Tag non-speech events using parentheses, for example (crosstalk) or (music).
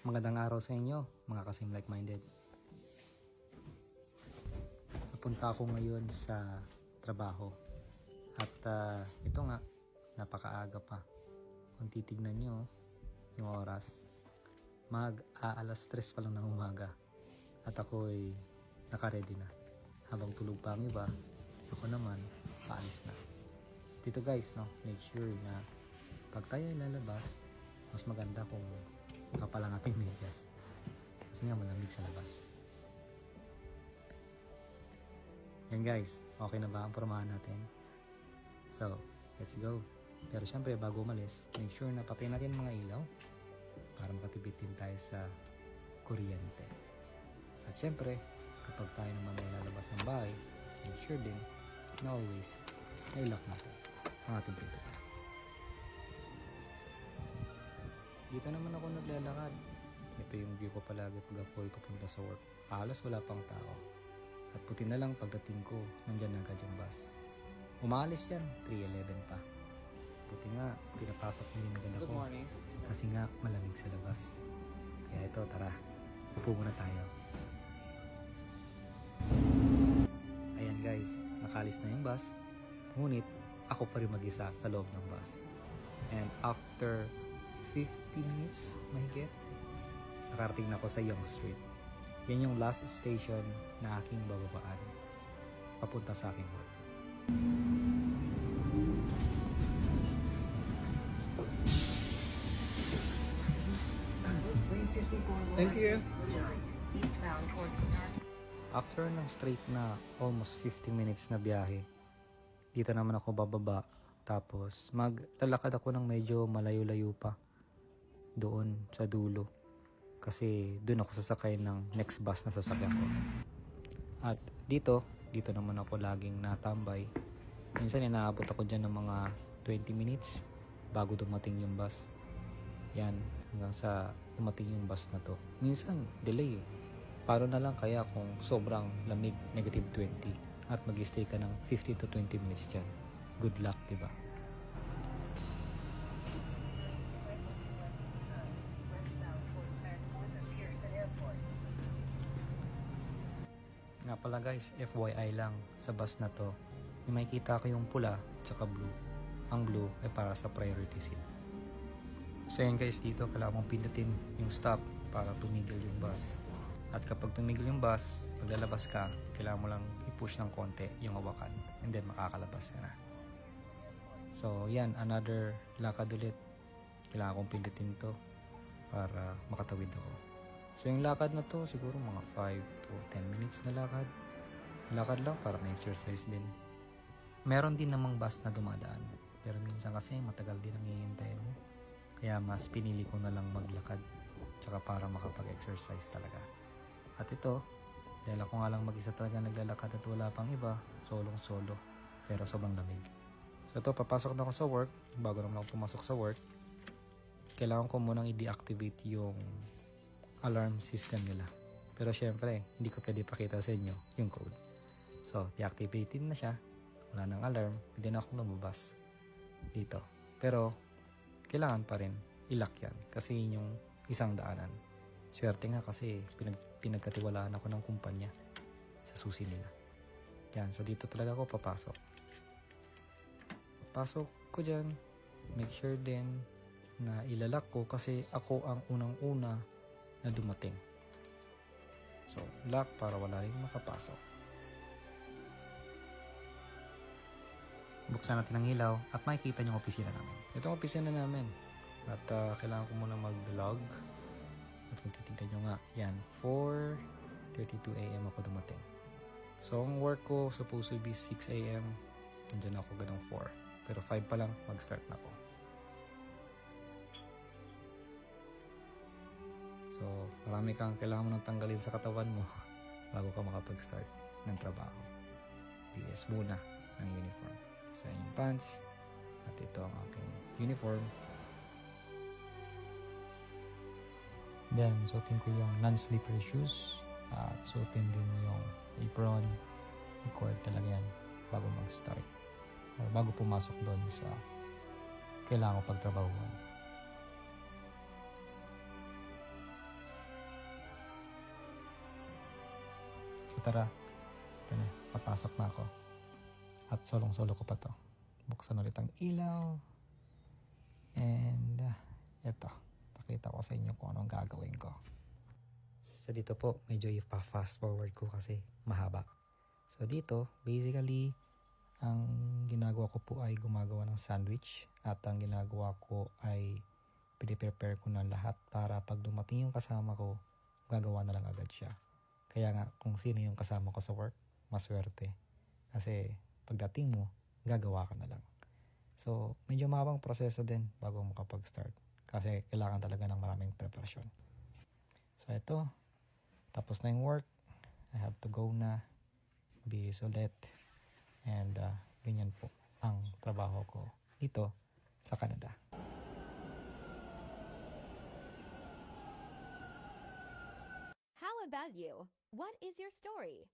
Magandang araw sa inyo, mga kasim like-minded. Napunta ako ngayon sa trabaho. At ah, ito nga, napakaaga pa. Kung titignan nyo, yung oras, mag aalas 3 pa lang ng umaga. At ako ay nakaredy na. Habang tulog pa ang iba, ako naman, paalis na. Dito guys, no, make sure na pag tayo ay lalabas, mas maganda kung kapal ang ating medyas. Kasi nga malamig sa labas. Yan guys, okay na ba ang pormahan natin? So, let's go. Pero syempre, bago umalis, make sure na patayin natin mga ilaw para makatipid din tayo sa kuryente. At syempre, kapag tayo naman may lalabas ng bahay, make sure din na always na i-lock natin ang ating pinto. Dito naman ako naglalakad. Ito yung view ko palagi pag ako'y papunta sa work. Halos wala pang tao. At puti na lang pagdating ko, nandyan na agad yung bus. Umalis yan, 3.11 pa. Buti nga, pinapasok ko din agad ako. Kasi nga, malamig sa labas. Kaya ito, tara. Upo muna tayo. Ayan guys, nakalis na yung bus. Ngunit, ako pa rin mag-isa sa loob ng bus. And after 50 minutes, mahigit, nakarating na ako sa Young Street. Yan yung last station na aking bababaan. Papunta sa aking work. Thank you. After ng straight na almost 50 minutes na biyahe, dito naman ako bababa. Tapos maglalakad ako ng medyo malayo-layo pa doon sa dulo. Kasi doon ako sasakay ng next bus na sasakyan ko. At dito, dito naman ako laging natambay. Minsan inaabot ako dyan ng mga 20 minutes bago dumating yung bus. Yan, hanggang sa dumating yung bus na to. Minsan, delay eh. Paano na lang kaya kung sobrang lamig, negative 20, at mag-stay ka ng 15 to 20 minutes dyan. Good luck, di Nga pala guys, FYI lang, sa bus na to, may makikita ko yung pula tsaka blue. Ang blue ay para sa priority seat. So yun guys, dito kailangan mong pindutin yung stop para tumigil yung bus. At kapag tumigil yung bus, paglalabas ka, kailangan mo lang i-push ng konti yung hawakan and then makakalabas ka na. So yan, another lakad ulit. Kailangan kong pindutin to para makatawid ako. So yung lakad na to, siguro mga 5 to 10 minutes na lakad. Lakad lang para ma-exercise din. Meron din namang bus na dumadaan. Pero minsan kasi matagal din ang hihintay mo. Kaya mas pinili ko na lang maglakad. Tsaka para makapag-exercise talaga. At ito, dahil ako nga lang mag-isa talaga naglalakad at wala pang iba, solong solo. Pero sobrang lamig. So ito, papasok na ako sa work. Bago naman ako pumasok sa work, kailangan ko munang i-deactivate yung alarm system nila. Pero syempre, hindi ko pwede pakita sa inyo yung code. So, deactivated na siya. Wala nang alarm. Pwede na akong lumabas dito. Pero, kailangan pa rin ilock yan. Kasi yun yung isang daanan. Swerte nga kasi pinag pinagkatiwalaan ako ng kumpanya sa susi nila. Yan, so dito talaga ako papasok. Pasok ko dyan, make sure din na ilalak ko kasi ako ang unang-una na dumating. So, lock para wala rin makapasok. Buksan natin ang ilaw at makikita yung opisina namin. Ito ang opisina namin. At ah, kailangan ko muna mag-log. At kung titignan nyo nga, yan, 4.32 a.m. ako dumating. So, ang work ko supposed to be 6 a.m. Nandiyan ako ganang 4. Pero 5 pa lang, mag-start na ako. So, marami kang kailangan mo nang tanggalin sa katawan mo (laughs) bago ka makapag-start ng trabaho. DS muna ng uniform. So, yung pants. At ito ang aking uniform. Then, suotin ko yung non-slippery shoes. At suotin din yung apron. Required talaga yan bago mag-start. Or bago pumasok doon sa kailangan ko pagtrabahuan. Tara, ito na, papasok na ako. At solong-solo ko pa to. Buksan ulit ang ilaw. And, uh, ito, pakita ko sa inyo kung anong gagawin ko. So dito po, medyo ipa-fast forward ko kasi mahaba. So dito, basically, ang ginagawa ko po ay gumagawa ng sandwich at ang ginagawa ko ay piniprepare ko na lahat para pag dumating yung kasama ko, gagawa na lang agad siya. Kaya nga, kung sino yung kasama ko sa work, maswerte. Kasi pagdating mo, gagawa ka na lang. So, medyo mahabang proseso din bago mo kapag-start. Kasi kailangan talaga ng maraming preparasyon. So, ito. Tapos na yung work. I have to go na. Bihis ulit. And, uh, ganyan po ang trabaho ko dito sa Canada. About you? What is your story?